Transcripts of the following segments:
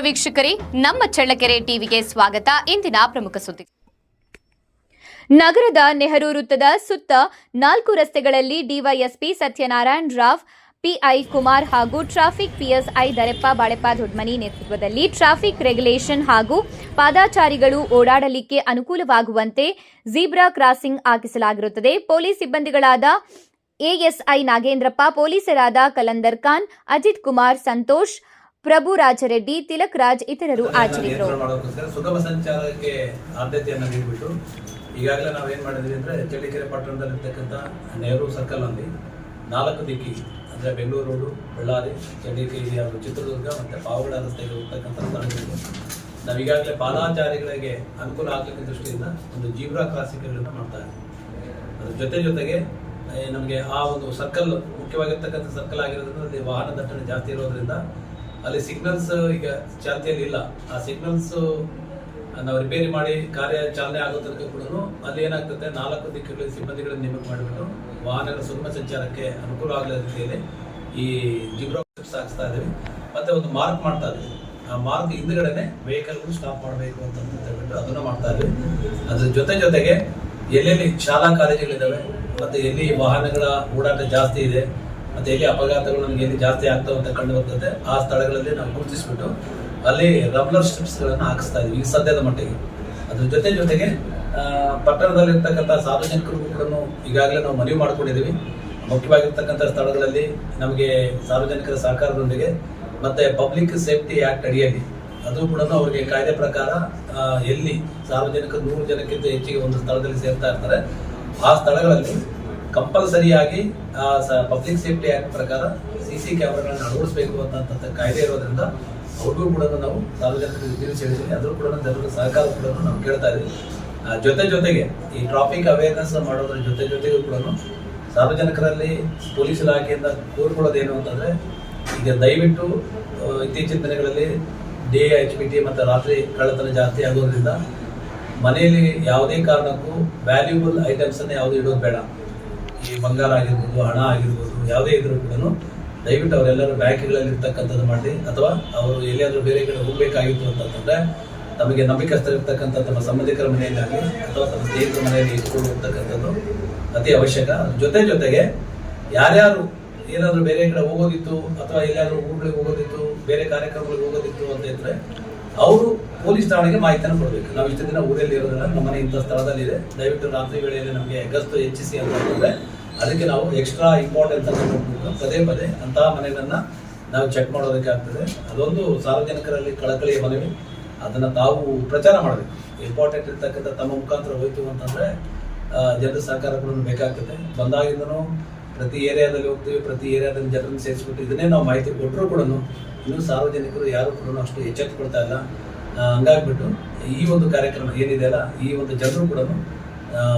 ವೀಕ್ಷಕರೇ, ನಮ್ಮ ಚಳ್ಳಕೆರೆ ಟಿವಿಗೆ ಸ್ವಾಗತ. ಇಂದಿನ ಪ್ರಮುಖ ಸುದ್ದಿ. ನಗರದ ನೆಹರು ವೃತ್ತದ ಸುತ್ತ ನಾಲ್ಕು ರಸ್ತೆಗಳಲ್ಲಿ ಡಿವೈಎಸ್ಪಿ ಸತ್ಯನಾರಾಯಣ್ ರಾವ್, ಪಿಐ ಕುಮಾರ್ ಹಾಗೂ ಟ್ರಾಫಿಕ್ ಪಿಎಸ್ಐ ದರೆಪ್ಪ ಬಾಳೆಪ್ಪ ದೊಡ್ಮನಿ ನೇತೃತ್ವದಲ್ಲಿ ಟ್ರಾಫಿಕ್ ರೆಗ್ಯುಲೇಷನ್ ಹಾಗೂ ಪಾದಾಚಾರಿಗಳು ಓಡಾಡಲಿಕ್ಕೆ ಅನುಕೂಲವಾಗುವಂತೆ ಜೀಬ್ರಾ ಕ್ರಾಸಿಂಗ್ ಹಾಕಿಸಲಾಗಿರುತ್ತದೆ. ಪೊಲೀಸ್ ಸಿಬ್ಬಂದಿಗಳಾದ ಎಎಸ್ಐ ನಾಗೇಂದ್ರಪ್ಪ, ಪೊಲೀಸರಾದ ಕಲಂದರ್ ಖಾನ್, ಅಜಿತ್ ಕುಮಾರ್ ಸಂತೋಷ್ ಪ್ರಭು ರಾಜರೆಡ್ಡಿ ತಿಲಕ್ ರಾಜ್ ಇತರರು ಆಚರಿಸಿದರು ಸುಗಮ ಸಂಚಾರಕ್ಕೆ ಆದ್ಯತೆಯನ್ನು ನೀಡಿಬಿಟ್ಟು ಈಗಾಗಲೇ ನಾವು ಏನು ಮಾಡಿದ್ವಿ ಅಂದರೆ ಚಳ್ಳಕೆರೆ ಪಟ್ಟಣದಲ್ಲಿರ್ತಕ್ಕಂಥ ನೆಹರು ಸರ್ಕಲ್ ಅಲ್ಲಿ ನಾಲ್ಕು ದಿಕ್ಕಿ ಅಂದರೆ ಬೆಂಗಳೂರು ರೋಡು ಬಳ್ಳಾರಿ ಚಳ್ಳಕೆರೆ ಹಾಗೂ ಚಿತ್ರದುರ್ಗ ಮತ್ತು ಪಾವಗಡ ರಸ್ತೆಗೆ ಹೋಗ್ತಕ್ಕಂಥ ನಾವು ಈಗಾಗಲೇ ಪಾದಾಚಾರಿಗಳಿಗೆ ಅನುಕೂಲ ಆಗಲಿಕ್ಕೆ ದೃಷ್ಟಿಯಿಂದ ಒಂದು ಜೀಬ್ರಾ ಕ್ರಾಸಿಂಗ್ಗಳನ್ನು ಮಾಡ್ತಾ ಇದ್ದೀವಿ ಅದ್ರ ಜೊತೆ ಜೊತೆಗೆ ನಮಗೆ ಆ ಒಂದು ಸರ್ಕಲ್ ಮುಖ್ಯವಾಗಿರ್ತಕ್ಕಂಥ ಸರ್ಕಲ್ ಆಗಿರೋದ್ರಿಂದ ಅಲ್ಲಿ ವಾಹನ ದಟ್ಟಣೆ ಜಾಸ್ತಿ ಇರೋದ್ರಿಂದ ಅಲ್ಲಿ ಸಿಗ್ನಲ್ಸ್ ಈಗ ಚಾಲ್ತಿಯಲ್ಲಿ ಇಲ್ಲ. ಆ ಸಿಗ್ನಲ್ಸ್ ನಾವು ರಿಪೇರಿ ಮಾಡಿ ಕಾರ್ಯ ಚಾಲನೆ ಆಗೋ ತನಕ ಕೂಡ ಅಲ್ಲಿ ಏನಾಗ್ತದೆ? ನಾಲ್ಕು ದಿಕ್ಕುಗಳ ಸಿಬ್ಬಂದಿಗಳನ್ನು ನೇಮಕ ಮಾಡಿಬಿಟ್ಟು ವಾಹನಗಳ ಸುಗಮ ಸಂಚಾರಕ್ಕೆ ಅನುಕೂಲ ಆಗಲಿ ರೀತಿಯಲ್ಲಿ ಈ ಜಿಬ್ರಾ ಸಾಗಿಸ್ತಾ ಇದ್ದೀವಿ. ಮತ್ತೆ ಒಂದು ಮಾರ್ಕ್ ಮಾಡ್ತಾ ಇದ್ದೀವಿ. ಆ ಮಾರ್ಕ್ ಹಿಂದ್ಗಡೆನೆ ವೆಹಿಕಲ್ಗಳು ಸ್ಟಾಪ್ ಮಾಡಬೇಕು ಅಂತ ಹೇಳ್ಬಿಟ್ಟು ಅದನ್ನ ಮಾಡ್ತಾ ಇದ್ವಿ ಅದ್ರ ಜೊತೆ ಜೊತೆಗೆ ಎಲ್ಲೆಲ್ಲಿ ಶಾಲಾ ಕಾಲೇಜುಗಳಿದ್ದಾವೆ ಮತ್ತೆ ಎಲ್ಲಿ ವಾಹನಗಳ ಓಡಾಟ ಜಾಸ್ತಿ ಇದೆ ಮತ್ತೆ ಎಲ್ಲಿ ಅಪಘಾತಗಳು ನಮಗೆ ಎಲ್ಲಿ ಜಾಸ್ತಿ ಆಗ್ತವೆ ಅಂತ ಕಂಡು ಬರ್ತದೆ, ಆ ಸ್ಥಳಗಳಲ್ಲಿ ನಾವು ಗುರುತಿಸ್ಬಿಟ್ಟು ಅಲ್ಲಿ ರಬ್ಲರ್ ಸ್ಟ್ರಿಪ್ಸ್ ಗಳನ್ನ ಹಾಕಿಸ್ತಾ ಇದೀವಿ ಈಗ ಸದ್ಯದ ಮಟ್ಟಿಗೆ. ಅದ್ರ ಜೊತೆ ಜೊತೆಗೆ ಪಟ್ಟಣದಲ್ಲಿರ್ತಕ್ಕಂಥ ಸಾರ್ವಜನಿಕರಿಗೂ ಕೂಡ ಈಗಾಗಲೇ ನಾವು ಮನವಿ ಮಾಡ್ಕೊಂಡಿದ್ದೀವಿ. ಮುಖ್ಯವಾಗಿರ್ತಕ್ಕಂಥ ಸ್ಥಳಗಳಲ್ಲಿ ನಮಗೆ ಸಾರ್ವಜನಿಕರ ಸಹಕಾರದೊಂದಿಗೆ ಮತ್ತೆ ಪಬ್ಲಿಕ್ ಸೇಫ್ಟಿ ಆಕ್ಟ್ ಅಡಿಯಲ್ಲಿ ಅದು ಕೂಡ ಅವರಿಗೆ ಕಾಯ್ದೆ ಪ್ರಕಾರ ಎಲ್ಲಿ ಸಾರ್ವಜನಿಕರು ನೂರು ಜನಕ್ಕಿಂತ ಹೆಚ್ಚಿಗೆ ಒಂದು ಸ್ಥಳದಲ್ಲಿ ಸೇರ್ತಾ ಇರ್ತಾರೆ, ಆ ಸ್ಥಳಗಳಲ್ಲಿ ಕಂಪಲ್ಸರಿಯಾಗಿ ಪಬ್ಲಿಕ್ ಸೇಫ್ಟಿ ಆಕ್ಟ್ ಪ್ರಕಾರ ಸಿ ಸಿ ಕ್ಯಾಮ್ರಾಗಳನ್ನ ಅಳವಡಿಸಬೇಕು ಅಂತ ಕಾಯ್ದೆ ಇರೋದ್ರಿಂದ ಅವ್ರಿಗೂ ಕೂಡ ನಾವು ಸಾರ್ವಜನಿಕರಿಗೆ ತಿಳಿಸಿ ಹೇಳಿದ್ದೀವಿ ಅದ್ರ ಕೂಡ ಜನರ ಸಹಕಾರ ಕೂಡ ನಾವು ಕೇಳ್ತಾ ಇದ್ದೀವಿ ಜೊತೆ ಜೊತೆಗೆ ಈ ಟ್ರಾಫಿಕ್ ಅವೇರ್ನೆಸ್ ಮಾಡೋದ್ರ ಜೊತೆ ಜೊತೆಗೂ ಕೂಡ ಸಾರ್ವಜನಿಕರಲ್ಲಿ ಪೊಲೀಸ್ ಇಲಾಖೆಯಿಂದ ಕೋರ್ಕೊಳ್ಳೋದೇನು ಅಂತಂದ್ರೆ, ಈಗ ದಯವಿಟ್ಟು ಇತ್ತೀಚಿನ ದಿನಗಳಲ್ಲಿ ಡೇ ಎಚ್ ಪಿ ಟಿ ಮತ್ತು ರಾತ್ರಿ ಕಳ್ಳತನ ಜಾಸ್ತಿ ಆಗೋದ್ರಿಂದ ಮನೆಯಲ್ಲಿ ಯಾವುದೇ ಕಾರಣಕ್ಕೂ ವ್ಯಾಲ್ಯೂಬಲ್ ಐಟಮ್ಸನ್ನು ಯಾವುದು ಇಡೋದು ಬೇಡ. ಬಂಗಾರ ಆಗಿರ್ಬೋದು, ಹಣ ಆಗಿರ್ಬೋದು, ಯಾವುದೇ ಇದ್ರೂ ಕೂಡ ದಯವಿಟ್ಟು ಅವರೆಲ್ಲರೂ ಬ್ಯಾಂಕ್ಗಳಲ್ಲಿ ಇರ್ತಕ್ಕಂಥದ್ದು ಮಾಡಿ, ಅಥವಾ ಅವರು ಎಲ್ಲಿಯಾದರೂ ಬೇರೆ ಕಡೆ ಹೋಗಬೇಕಾಗಿತ್ತು ಅಂತಂದ್ರೆ ತಮಗೆ ನಂಬಿಕಸ್ಥರಿರ್ತಕ್ಕಂಥ ತಮ್ಮ ಸಂಬಂಧಿಕರ ಮನೆಯಲ್ಲಾಗಲಿ ಅಥವಾ ತಮ್ಮ ಸ್ನೇಹಿತರ ಮನೆಯಲ್ಲಿ ಇಟ್ಕೊಂಡಿರ್ತಕ್ಕಂಥದ್ದು ಅತಿ ಅವಶ್ಯಕ. ಜೊತೆ ಜೊತೆಗೆ ಯಾರ್ಯಾರು ಏನಾದರೂ ಬೇರೆ ಕಡೆ ಹೋಗೋದಿತ್ತು ಅಥವಾ ಎಲ್ಲಾದರೂ ಊರುಗಳಿಗೆ ಹೋಗೋದಿತ್ತು, ಬೇರೆ ಕಾರ್ಯಕ್ರಮಗಳಿಗೆ ಹೋಗೋದಿತ್ತು ಅಂತ ಇದ್ರೆ ಅವರು ಪೊಲೀಸ್ ಠಾಣೆಗೆ ಮಾಹಿತಿಯನ್ನು ಕೊಡಬೇಕು. ನಾವು ಇಷ್ಟು ದಿನ ಊರಲ್ಲಿ ಇರೋದಿಲ್ಲ ನಮ್ಮ ಮನೆ ಇಂಥ ಸ್ಥಳದಲ್ಲಿ ಇದೆ ದಯವಿಟ್ಟು ರಾತ್ರಿ ವೇಳೆಯಲ್ಲಿ ನಮಗೆ ಗಸ್ತು ಹೆಚ್ಚಿಸಿ ಅಂತ ಹೇಳಿದ್ರೆ ಅದಕ್ಕೆ ನಾವು ಎಕ್ಸ್ಟ್ರಾ ಇಂಪಾರ್ಟೆನ್ಸ್ ಅಂತ ಕೊಟ್ಬಿಟ್ಟು ಪದೇ ಪದೇ ಅಂತಹ ಮನೆಗಳನ್ನ ನಾವು ಚೆಕ್ ಮಾಡೋದಕ್ಕೆ ಆಗ್ತದೆ. ಅದೊಂದು ಸಾರ್ವಜನಿಕರಲ್ಲಿ ಕಳಕಳಿಯ ಮನವಿ. ಅದನ್ನ ತಾವು ಪ್ರಚಾರ ಮಾಡಬೇಕು. ಇಂಪಾರ್ಟೆಂಟ್ ಇರ್ತಕ್ಕಂಥ ತಮ್ಮ ಮುಖಾಂತರ ಹೋಯ್ತು ಅಂತಂದ್ರೆ ಜನರ ಸಹಕಾರ ಕೂಡ ಬೇಕಾಗ್ತದೆ. ಬಂದಾಗಿಂದನೂ ಪ್ರತಿ ಏರಿಯಾದಲ್ಲಿ ಹೋಗ್ತೀವಿ, ಪ್ರತಿ ಏರಿಯಾದಲ್ಲಿ ಜನರನ್ನು ಸೇರಿಸ್ಬಿಟ್ಟು ಇದನ್ನೇ ನಾವು ಮಾಹಿತಿ ಕೊಟ್ಟರು ಕೂಡ ಇನ್ನೂ ಸಾರ್ವಜನಿಕರು ಯಾರು ಕೂಡ ಅಷ್ಟು ಎಚ್ಚೆತ್ತುಕೊಳ್ತಾ ಇಲ್ಲ. ಹಂಗಾಗ್ಬಿಟ್ಟು ಈ ಒಂದು ಕಾರ್ಯಕ್ರಮ ಏನಿದೆ ಅಲ್ಲ, ಈ ಒಂದು ಜನರು ಕೂಡ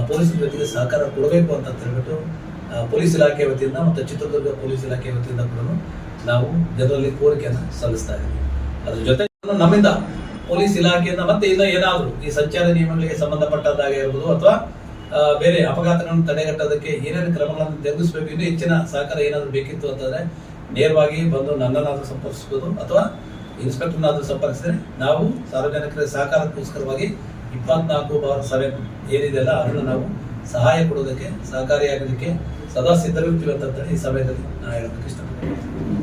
ಪೊಲೀಸರ ಜೊತೆಗೆ ಸಹಕಾರ ಕೊಡಬೇಕು ಅಂತ ಹೇಳ್ಬಿಟ್ಟು ಪೊಲೀಸ್ ಇಲಾಖೆ ವತಿಯಿಂದ ಮತ್ತು ಚಿತ್ರದುರ್ಗ ಪೊಲೀಸ್ ಇಲಾಖೆ ವತಿಯಿಂದ ಕೂಡ ನಾವು ಜನರಲ್ಲಿ ಕೋರಿಕೆಯನ್ನು ಸಲ್ಲಿಸ್ತಾ ಇದ್ದೀವಿ. ಅದ್ರ ಜೊತೆ ನಮ್ಮಿಂದ ಪೊಲೀಸ್ ಇಲಾಖೆಯಿಂದ ಮತ್ತೆ ಇನ್ನ ಏನಾದರೂ ಈ ಸಂಚಾರ ನಿಯಮಗಳಿಗೆ ಸಂಬಂಧಪಟ್ಟದ್ದಾಗಿರ್ಬೋದು ಅಥವಾ ಬೇರೆ ಅಪಘಾತಗಳನ್ನು ತಡೆಗಟ್ಟೋದಕ್ಕೆ ಏನೇನು ಕ್ರಮಗಳನ್ನು ತೆಗೆದಿಸಬೇಕು, ಇನ್ನೂ ಹೆಚ್ಚಿನ ಸಹಕಾರ ಏನಾದರೂ ಬೇಕಿತ್ತು ಅಂತಂದರೆ ನೇರವಾಗಿ ಬಂದು ನನ್ನನ್ನಾದರೂ ಸಂಪರ್ಕಿಸ್ಬೋದು ಅಥವಾ ಇನ್ಸ್ಪೆಕ್ಟರ್ನಾದರೂ ಸಂಪರ್ಕಿಸಿದ್ರೆ ನಾವು ಸಾರ್ವಜನಿಕರ ಸಹಕಾರಕ್ಕೋಸ್ಕರವಾಗಿ ಇಪ್ಪತ್ನಾಲ್ಕು ಬಾರ್ ಸೆವೆನ್ ಏನಿದೆಯಲ್ಲ ಅದನ್ನು ನಾವು ಸಹಾಯ ಕೊಡೋದಕ್ಕೆ ಸಹಕಾರಿಯಾಗೋದಕ್ಕೆ ಸದಾ ಸಿದ್ಧರಿರ್ತೀವಿ ಈ ಸಭೆಯಲ್ಲಿ ನಾನು ಹೇಳೋದಕ್ಕೆ ಇಷ್ಟಪಡ್ತೀನಿ.